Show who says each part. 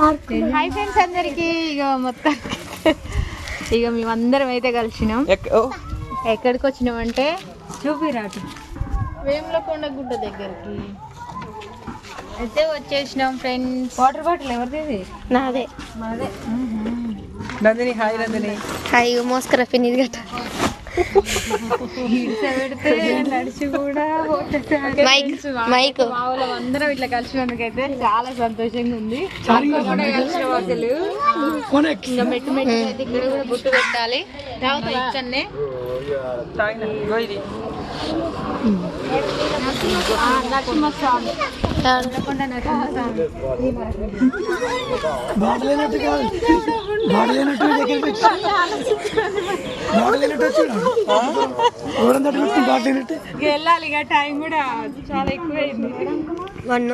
Speaker 1: Hi friends అందరికి. ఇక మొత్తం. ఇక మేమందరం అయితే కలిసినాం. ఎక్కడికి వచ్చినాం అంటే చూపిరాటు. వేములకొండ గుడ్డ దగ్గరికి. అయితే వచ్చేసినాం ఫ్రెండ్స్ వాటర్ బాటిల్ ఎవరిది
Speaker 2: నాదే.
Speaker 1: మాదే.
Speaker 3: నందిని హాయ్ నందిని.
Speaker 2: హాయ్ మోస్కర ఫినిది గట్ట
Speaker 1: నడిచి కూడా అందరం ఇట్లా కలిసినందుకైతే చాలా సంతోషంగా ఉంది అసలు ఇంకా మెట్టు మెట్టు అయితే ఇక్కడ కూడా బుట్టు పెట్టాలి ఇక్కడనే నరసింహస్వామి
Speaker 4: బాడలేనట్టు కాదు బాడలేనట్టు దగ్గర పెట్టి బాడలేనట్టు వచ్చాడు ఎవరంతా పెట్టి బాడలేనట్టు
Speaker 1: ఇక వెళ్ళాలి ఇక టైం కూడా చాలా ఎక్కువైంది.
Speaker 2: వన్.